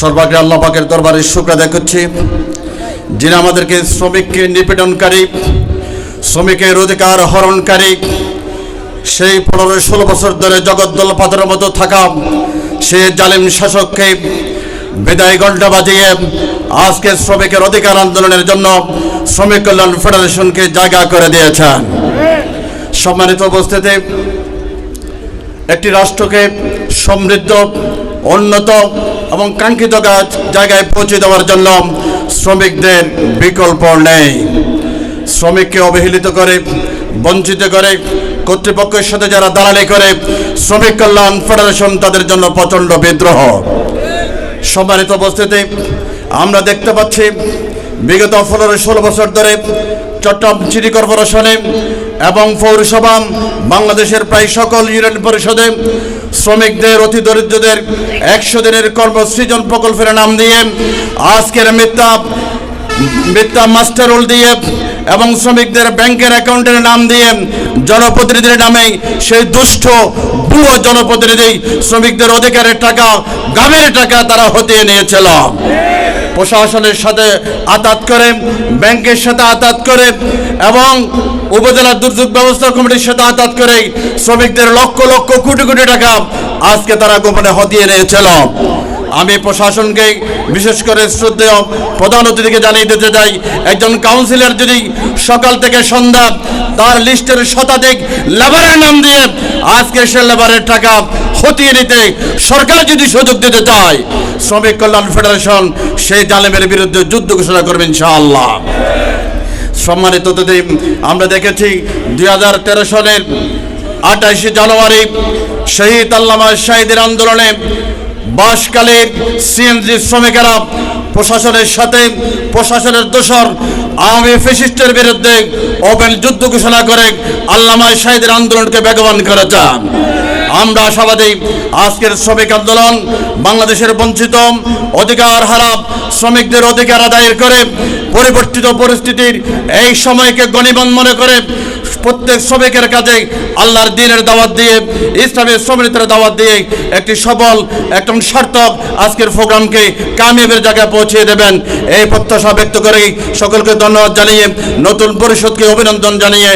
সর্বাগ্রে আল্লাহ পাকের দরবারে শুক্র আদায় করছি। যিনি আমাদেরকে শ্রমিককে নিপীড়নকারী, শ্রমিকের অধিকার হরণকারী, সেই পনেরো ষোলো বছর ধরে জগদ্দল পাথরের মতো থাকা সে জালিম শাসককে বিদায় ঘণ্টা বাজিয়ে আজকে শ্রমিকের অধিকার আন্দোলনের জন্য শ্রমিক কল্যাণ ফেডারেশনকে জায়গা করে দিয়েছেন। সম্মানিত উপস্থিতি, একটি রাষ্ট্রকে সমৃদ্ধ, উন্নত এবং কাঙ্ক্ষিত কাজ জায়গায় পৌঁছে দেওয়ার জন্য শ্রমিকদের বিকল্প নেই। শ্রমিককে অবহেলিত করে, বঞ্চিত করে, কর্তৃপক্ষের সাথে যারা দালালি করে, শ্রমিক কল্যাণ ফেডারেশন তাদের জন্য প্রচণ্ড বিদ্রোহ। সম্মানিত উপস্থিতি, আমরা দেখতে পাচ্ছি, বিগত পনেরো ষোলো বছর ধরে চট্টগ্রাম সিটি কর্পোরেশনে এবং পৌরসভা বাংলাদেশের প্রায় সকল ইউনিয়ন পরিষদে শ্রমিকদের অতি দরিদ্রদের একশো দিনের কর্মসৃজন প্রকল্পের নাম দিয়ে আজকের মিথ্যা মিথ্যা মাস্টার রোল দিয়ে এবং শ্রমিকদের ব্যাংকের অ্যাকাউন্টের নাম দিয়ে জনপ্রতিনিধির নামে সেই দুষ্ট, ভুয়ো জনপ্রতিনিধি শ্রমিকদের অধিকারের টাকা গামের টাকা তারা হতিয়ে নিয়েছিল। প্রশাসনের সাথে আতাত করে ব্যাংকের সাথে আতাত করে এবং উপজেলা দুর্যোগ ব্যবস্থা কমিটির সাথে আতাত করে শ্রমিকদের লক্ষ লক্ষ কোটি কোটি টাকা আজকে তারা গোপনে হতিয়ে নিয়েছিল। আমি প্রশাসনকে বিশেষ করে শ্রদ্ধেয় প্রধান অতিথিকে জানিয়ে দিতে চাই, একজন কাউন্সিলর যদি সকাল থেকে সন্ধ্যা তার লিস্টের শতাধিক লেবারের নাম দিয়ে আজকে সে লেবারের টাকা হতিয়ে নিতে সরকার যদি সুযোগ দিতে চায়, শ্রমিক কল্যাণ ফেডারেশন সেই জালেমের বিরুদ্ধে যুদ্ধ ঘোষণা করবে ইনশাআল্লাহ। সম্মানিত অতিথি, আমরা দেখেছি দুই হাজার তেরো সালের আঠাশে জানুয়ারি শহীদ আল্লামা শাহিদের আন্দোলনে বাসকালে সিএনজি শ্রমিকেরা প্রশাসনের সাথে প্রশাসনের দোষর আওয়ামী ফেসিস্টের বিরুদ্ধে ওপেন যুদ্ধ ঘোষণা করে আল্লামা শাহিদের আন্দোলনকে বেগবান করেছেন। আমরা আশাবাদী আজকের শ্রমিক আন্দোলন বাংলাদেশের বঞ্চিত, অধিকার হারাপ শ্রমিকদের অধিকার আদায়ের করে পরিবর্তিত পরিস্থিতির এই সময়কে গণিবন মনে করে প্রত্যেক শ্রমিকের কাজে আল্লাহর দিনের দাওয়াত দিয়ে ইসলামের শ্রমিকদের দাওয়াত দিয়ে একটি সবল একদম সার্থক আজকের প্রোগ্রামকে কামিয়াবের জায়গায় পৌঁছে দেবেন। এই প্রত্যাশা ব্যক্ত করেই সকলকে ধন্যবাদ জানিয়ে, নতুন পরিষদকে অভিনন্দন জানিয়ে